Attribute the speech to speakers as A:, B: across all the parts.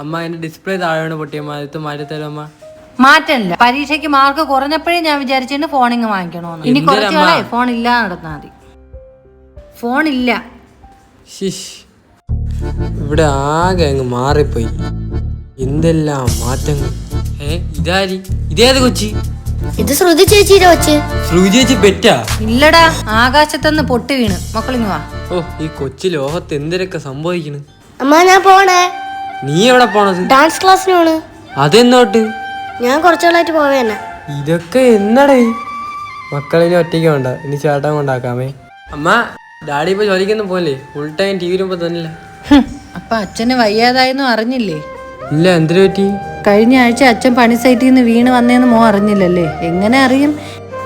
A: അമ്മ എന്റെ ഡിസ്പ്ലേ താഴെയാണ് പൊട്ടിയ അത് മാറ്റി തരും അമ്മ.
B: മാറ്റമില്ല പരീക്ഷയ്ക്ക് മാർക്ക് കുറഞ്ഞപ്പോഴേ ഞാൻ വിചാരിച്ചിട്ട് ഫോണിങ് വാങ്ങിക്കണോന്ന്. ഇനി കുറച്ച് നാളെ ഫോൺ ഇല്ല നടന്നാൽ മതി. ഫോൺ ഇല്ല.
A: ശിഷ് ഇവിടെ ആകെ അങ്ങ് മാറിപ്പോയി. എന്തെല്ലാം മാറ്റങ്ങൾ? ഏ ഇതാരി? ഇതേത് കൊച്ചി?
C: ഇത് ശ്രുതി ചേച്ചിയുടെ കൊച്ചി.
A: ശ്രുതി ചേച്ചി പെറ്റാ?
B: ഇല്ലടാ ആകാശത്തുനിന്ന് പൊട്ടി വീണ്. മക്കളിങ്ങുവാ
A: ഓ ഈ കൊച്ചി ലോകത്ത് എന്തിനൊക്കെ സംഭവിക്കണ്?
C: അമ്മ ഞാൻ പോണേ.
A: നീ എവിടെ പോണത്?
C: ഡാൻസ് ക്ലാസ്സിന് പോണ്
A: അതെന്നോട്ട്?
C: ഞാൻ കുറച്ചുകളായിട്ട് പോവേ തന്നെ
A: ഇതൊക്കെ എന്നടേ? മക്കളിനെ ഒറ്റയ്ക്ക് വേണ്ട ഇനി ചേട്ടൻ കൊണ്ടാക്കാമേ. അമ്മ ഡാഡി ഇപ്പൊ ജോലിക്കൊന്നും പോലെ ഫുൾ ടൈം ടി വിയിലും തന്നില്ല.
B: അപ്പൊ അച്ഛന് വയ്യാതായെന്നും അറിഞ്ഞില്ലേ?
A: ഇല്ല എന്തിനു പറ്റി?
B: കഴിഞ്ഞ ആഴ്ച അച്ഛൻ പണി സൈറ്റിൽ നിന്ന് വീണ് വന്നേന്ന് മോ അറിഞ്ഞില്ലല്ലേ? എങ്ങനെ അറിയും?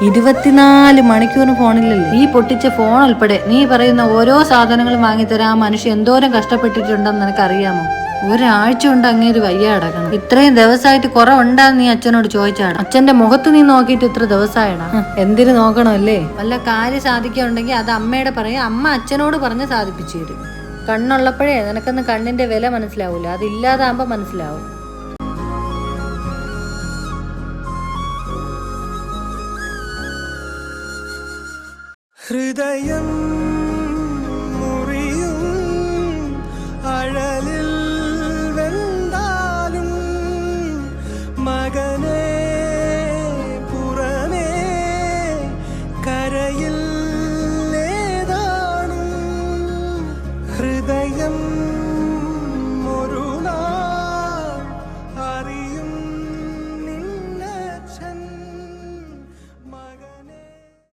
B: ഇരുപത്തിനാല് മണിക്കൂറിന് ഫോണില്ലല്ലേ? നീ പൊട്ടിച്ച ഫോൺ ഉൾപ്പെടെ നീ പറയുന്ന ഓരോ സാധനങ്ങളും വാങ്ങിത്തരാൻ ആ മനുഷ്യൻ എന്തോരം കഷ്ടപ്പെട്ടിട്ടുണ്ടെന്ന് നിനക്ക് അറിയാമോ ഒരാഴ്ച കൊണ്ട് അങ്ങേര് വയ്യ അടക്കണം. ഇത്രയും ദിവസമായിട്ട് കുറവുണ്ടാന്ന് നീ അച്ഛനോട് ചോദിച്ചാണ്. അച്ഛന്റെ മുഖത്ത് നീ നോക്കിയിട്ട് ഇത്ര ദിവസമായണം എന്തിനു നോക്കണമല്ലേ? വല്ല കാര്യം സാധിക്കുണ്ടെങ്കിൽ അത് അമ്മയുടെ പറയും. അമ്മ അച്ഛനോട് പറഞ്ഞ് സാധിപ്പിച്ചു തരും. കണ്ണുള്ളപ്പോഴേ നിനക്കൊന്ന് കണ്ണിന്റെ വില മനസ്സിലാവൂല. അതില്ലാതാകുമ്പോ മനസ്സിലാവും. ഹൃദയം